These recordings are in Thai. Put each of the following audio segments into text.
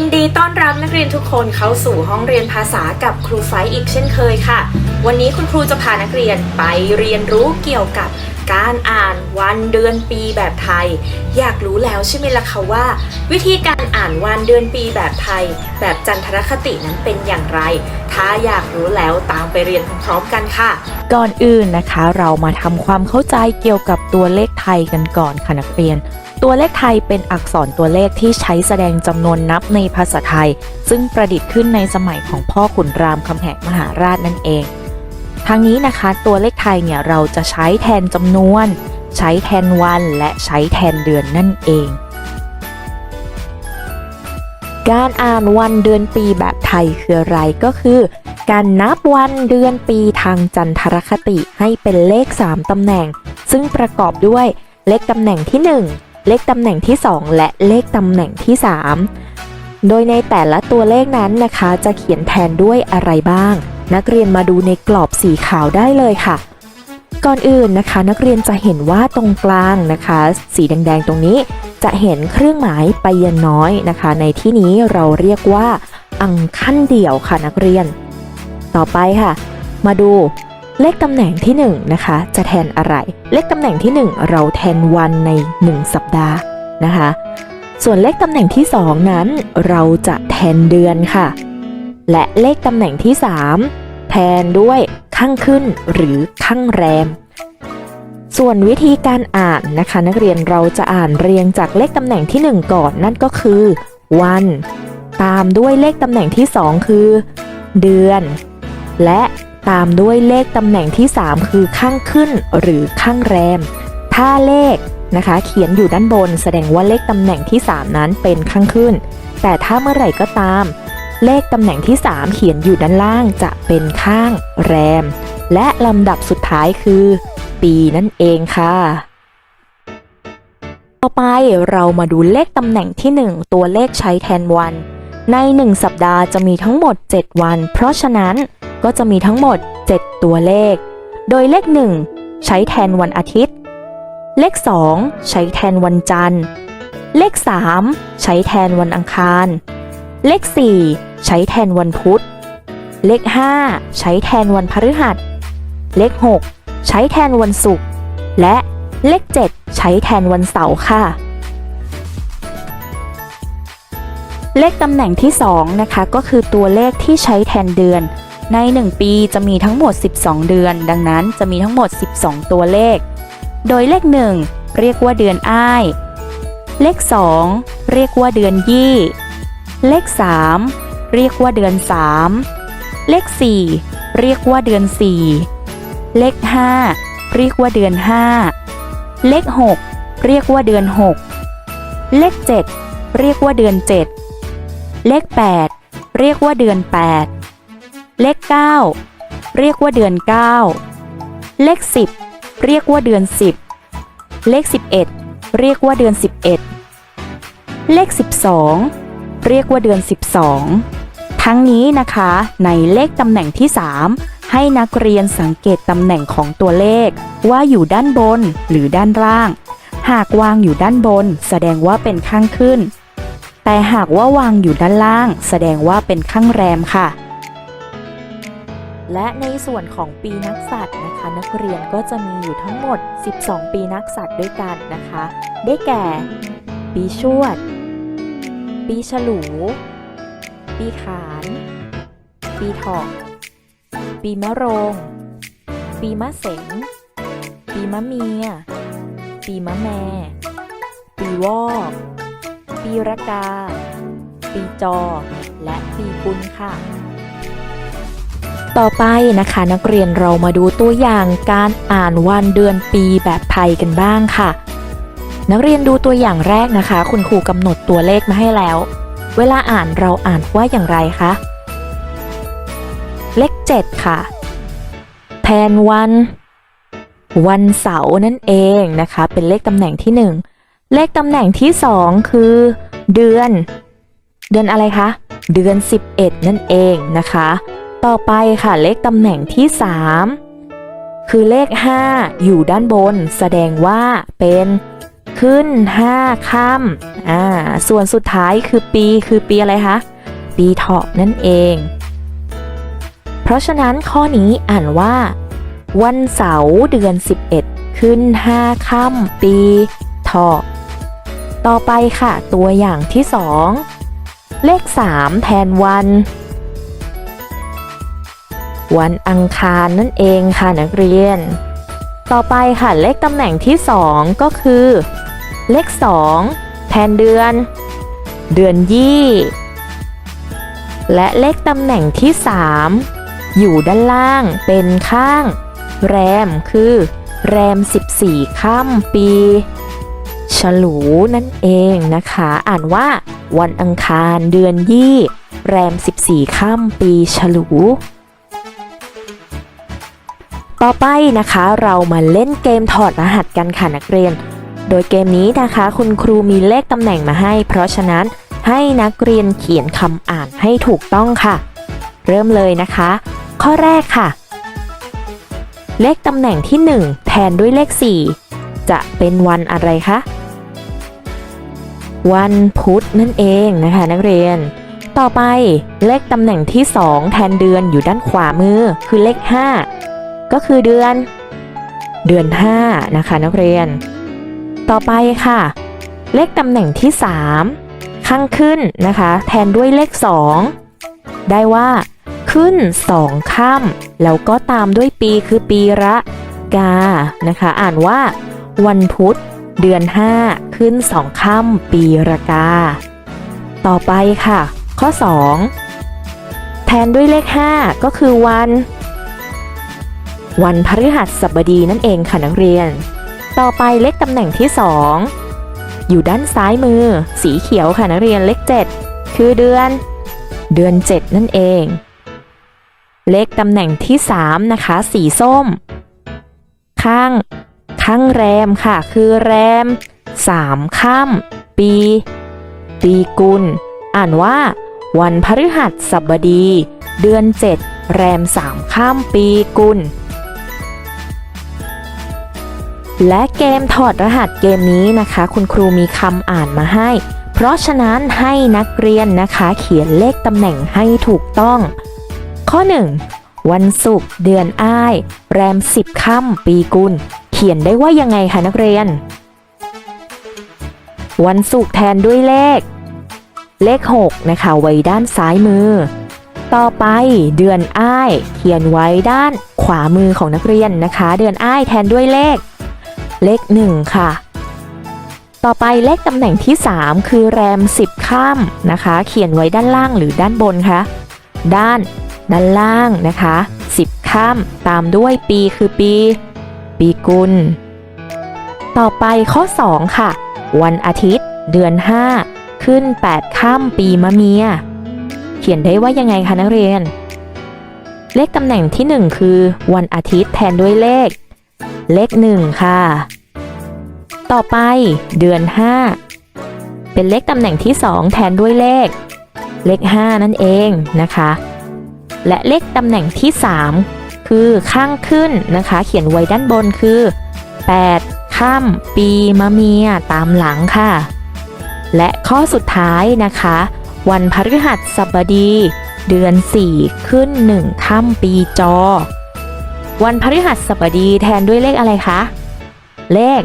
ยินดีต้อนรับนักเรียนทุกคนเข้าสู่ห้องเรียนภาษากับครูไฟท์อีกเช่นเคยค่ะ วันนี้คุณครูจะพานักเรียนไปเรียนรู้เกี่ยวกับการอ่านวันเดือนปีแบบไทย อยากรู้แล้วใช่ไหมล่ะคะว่า วิธีการอ่านวันเดือนปีแบบไทย แบบจันทรคตินั้นเป็นอย่างไร ถ้าอยากรู้แล้วตามไปเรียนพร้อมกันค่ะ ก่อนอื่นนะคะ เรามาทำความเข้าใจเกี่ยวกับตัวเลขไทยกันก่อนค่ะนักเรียน ตัวเลขไทยเป็นอักษรตัวเลขที่ใช้แสดงจำนวนนับในภาษาไทย ซึ่งประดิษฐ์ขึ้นในสมัยของพ่อขุนรามคำแหงมหาราชนั่นเอง ทางนี้นะคะตัวเลขไทยเนี่ยเราจะใช้แทนจำนวน ใช้แทนวันและใช้แทนเดือนนั่นเอง การอ่านวันเดือนปีแบบไทยคืออะไรก็คือ การนับวันเดือนปีทางจันทรคติให้เป็นเลข 3ตำแหน่ง ซึ่งประกอบด้วยเลขตำแหน่งที่ 1 เลขตำแหน่งที่ 2 และเลขตำแหน่งที่ 3 โดยในแต่ละตัวเลขนั้นนะคะ จะเขียนแทนด้วยอะไรบ้าง นักเรียนมาดูในกรอบสีขาวได้เลยค่ะ ก่อนอื่นนะคะ นักเรียนจะเห็นว่าตรงกลางนะคะ สีแดงๆตรงนี้จะเห็นเครื่องหมายไปยันน้อยนะคะ ในที่นี้เราเรียกว่า อังขั้นเดี่ยวค่ะนักเรียน ต่อไปค่ะ มาดู เลขตำแหน่งที่1นงนะคะจะแทนอะไร เลขตำแหน่งที่ 1 เราแทนวันใน 1 สัปดาห์นะคะ ส่วนเลขตำแหน่งที่ 2 นั้นเราจะแทนเดือนค่ะ และเลขตำแหน่งที่ 3 แทนด้วยข้างขึ้นหรือข้างแรม ส่วนวิธีการอ่านนะคะ นักเรียนเราจะอ่านเรียงจากเลขตำแหน่งที่ 1 ก่อนนั่นก็คือ วัน ตามด้วยเลขตำแหน่งที่ 2 คือ เดือน และ ตามด้วยเลขตำแหน่งที่ 3 คือข้างขึ้นหรือข้างแรม ถ้าเลขนะคะ เขียนอยู่ด้านบน แสดงว่าเลขตำแหน่งที่ 3 นั้นเป็นข้างขึ้น แต่ถ้าเมื่อไหร่ก็ตาม เลขตำแหน่งที่ 3 เขียนอยู่ด้านล่างจะเป็นข้างแรม และลำดับสุดท้ายคือ ปีนั่นเองค่ะต่อไปเรามาดูเลขตำแหน่งที่ 1 ตัวเลขใช้แทนวัน ใน 1 สัปดาห์จะมีทั้งหมด 7 วัน เพราะฉะนั้น ก็จะมีทั้งหมด 7 ตัวเลข โดยเลข 1 ใช้แทนวันอาทิตย์ เลข 2 ใช้แทนวันจันทร์ เลข 3 ใช้แทนวันอังคาร เลข 4 ใช้แทนวันพุธ เลข 5 ใช้แทนวันพฤหัส เลข 6 ใช้แทนวันศุกร์ และเลข 7 ใช้แทนวันเสาร์ค่ะเลขตำแหน่งที่ 2 นะคะ ก็คือตัวเลขที่ใช้แทนเดือน ใน 1 ปีจะมีทั้งหมด 12 เดือน ดังนั้นจะมีทั้งหมด 12 ตัวเลข โดยเลข 1 เรียกว่าเดือนอ้าย เลข 2 เรียกว่าเดือนยี่ เลข 3 เรียกว่าเดือน 3 เลข 4 เรียกว่าเดือน 4 เลข 5 เรียกว่าเดือน 5 เลข 6 เรียกว่าเดือน 6 เลข 7 เรียกว่าเดือน 7 เลข 8 เรียกว่าเดือน 8 เลข 9 เรียกว่าเดือน 9 เลข 10 เรียกว่าเดือน 10 เลข 11 เรียกว่าเดือน 11 เลข 12 เรียกว่าเดือน 12 ทั้งนี้นะคะในเลขตำแหน่งที่ 3 ให้นักเรียนสังเกตตำแหน่งของตัวเลข ว่าอยู่ด้านบนหรือด้านล่าง หากวางอยู่ด้านบน แสดงว่าเป็นข้างขึ้น แต่หากว่าวางอยู่ด้านล่าง แสดงว่าเป็นข้างแรมค่ะ และในส่วนของปีนักสัตว์นะคะ นักเรียนก็จะมีอยู่ทั้งหมด 12 ปีนักสัตว์ด้วยกันนะคะ ได้แก่ ปีชวด ปีฉลู ปีขาน ปีถอก ปีมะโรง ปีมะเสง ปีมะเมีย ปีมะแม่ ปีวอกปีระกา ปีจอ และปีกุลค่ะ ต่อไปนะคะ นักเรียนเรามาดูตัวอย่างการอ่านวันเดือนปีแบบไทยกันบ้างค่ะ นักเรียนดูตัวอย่างแรกนะคะ คุณครูกำหนดตัวเลขมาให้แล้ว เวลาอ่านเราอ่านว่าอย่างไรคะเลข7ค่ะ แทนวัน วันเสาร์นั่นเองนะคะ เป็นเลขตำแหน่งที่ 1 เลขตำแหน่งที่ 2 คือ เดือน เดือนอะไรคะเดือน 11 นั่นเองนะคะ ต่อไปค่ะเลขตำแหน่งที่ 3 คือเลข 5 อยู่ด้านบน แสดงว่าเป็นขึ้น 5ค่ำอ่าส่วนสุดท้ายคือปีคือปีอะไรคะ ปีเถาะนั่นเอง เพราะฉะนั้นข้อนี้อ่านว่า วันเสาร์เดือน 11 ขึ้น 5ค่ำปีเถาะต่อไปค่ะ ตัวอย่างที่ 2 เลข 3 แทนวัน วันอังคารนั่นเองค่ะนักเรียน ต่อไปค่ะเลขตำแหน่งที่ 2 ก็คือ เลข 2 แทนเดือน เดือนยี่ และเลขตำแหน่งที่ 3 อยู่ด้านล่างเป็นข้าง แรมคือ แรม 14ค่ำปีฉลูนั่นเองนะคะ อ่านว่าวันอังคารเดือนยี่ แรม 14 ค่ำปีฉลู ต่อไปนะคะเรามาเล่นเกมถอดรหัสกันค่ะนักเรียน โดยเกมนี้นะคะคุณครูมีเลขตำแหน่งมาให้ เพราะฉะนั้นให้นักเรียนเขียนคำอ่านให้ถูกต้องค่ะ เริ่มเลยนะคะ ข้อแรกค่ะ เลขตำแหน่งที่ 1 แทนด้วยเลข 4 จะเป็นวันอะไรคะวันพุธนั่นเองนะคะนักเรียน ต่อไปเลขตำแหน่งที่ 2 แทนเดือนอยู่ด้านขวามือคือเลข 5 ก็คือเดือน เดือน 5 นะคะนักเรียน ต่อไปค่ะ เลขตำแหน่งที่ 3 ข้างขึ้นนะคะ แทนด้วยเลข 2 ได้ว่า ขึ้น 2ค่ำแล้วก็ตามด้วยปีคือปีระกานะคะ อ่านว่า วันพุธ เดือน 5 ขึ้น 2ค่ำปีระกา ต่อไปค่ะ ข้อ 2 แทนด้วยเลข 5 ก็คือวัน วันพฤหัสบดีนั่นเองค่ะนักเรียน ต่อไปเลขตำแหน่งที่ 2 อยู่ด้านซ้ายมือ สีเขียวค่ะนักเรียนเลข 7 คือเดือน เดือน 7 นั่นเอง เลขตำแหน่งที่ 3 นะคะ สีส้ม ข้าง ข้างแรมค่ะ คือแรม3ค่ำปี ปีกุล อ่านว่า วันพฤหัสบดี เดือน 7 แรม3ค่ำปีกุล และเกมถอดรหัสเกมนี้นะคะ คุณครูมีคำอ่านมาให้ เพราะฉะนั้นให้นักเรียนนะคะ เขียนเลขตำแหน่งให้ถูกต้อง ข้อ 1 วันศุกร์เดือนอ้าย แรม 10ค่ำปีกุล เขียนได้ว่ายังไงคะนักเรียน วันศุกร์แทนด้วยเลข เลข 6 นะคะ ไว้ด้านซ้ายมือ ต่อไปเดือนอ้าย เขียนไว้ด้านขวามือของนักเรียนนะคะ เดือนอ้ายแทนด้วยเลข เลข 1 ค่ะ ต่อไปเลขตำแหน่งที่ 3 คือแรม 10ค่ำนะคะ เขียนไว้ด้านล่างหรือด้านบนคะด้านด้านล่างนะคะ 10ค่ำตามด้วยปีคือปี ปีกุล ต่อไปข้อ 2 ค่ะ วันอาทิตย์ เดือน 5 ขึ้น8ค่ำปีมะเมีย เขียนได้ว่ายังไงคะนักเรียน เลขตำแหน่งที่ 1 คือ วันอาทิตย์แทนด้วยเลข เลข1ค่ะ ต่อไปเดือน 5 เป็นเลขตำแหน่งที่ 2 แทนด้วยเลข เลข 5 นั่นเองนะคะ และเลขตำแหน่งที่ 3 คือข้างขึ้นนะคะ เขียนไว้ด้านบนคือ 8ค่ำปีมะเมียตามหลังค่ะ และข้อสุดท้ายนะคะ วันพฤหัสบดี เดือน 4 ขึ้น 1ค่ำปีจอ วันพฤหัสบดีแทนด้วยเลขอะไรคะ เลข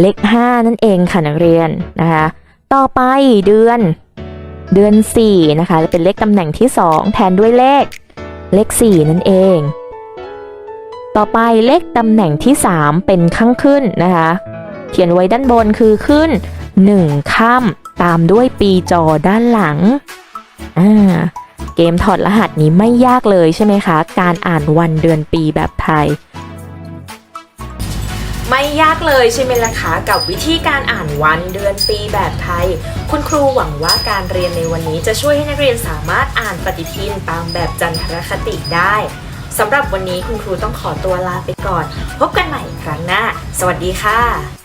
เลข5นั่นเองค่ะนักเรียนนะคะ ต่อไปเดือน เดือน4นะคะเป็นเลขตำแหน่งที่2แทนด้วยเลข เลข4นั่นเอง ต่อไปเลขตำแหน่งที่3เป็นข้างขึ้นนะคะ เขียนไว้ด้านบนคือขึ้น1ค่ำตามด้วยปีจอด้านหลังอ่า เกมถอดรหัสนี้ไม่ยากเลยใช่ไหมคะ การอ่านวันเดือนปีแบบไทย ไม่ยากเลยใช่ไหมล่ะคะกับวิธีการอ่านวันเดือนปีแบบไทย คุณครูหวังว่าการเรียนในวันนี้จะช่วยให้นักเรียนสามารถอ่านปฏิทินตามแบบจันทรคติได้สำหรับวันนี้คุณครูต้องขอตัวลาไปก่อน พบกันใหม่ครั้งหน้า สวัสดีค่ะ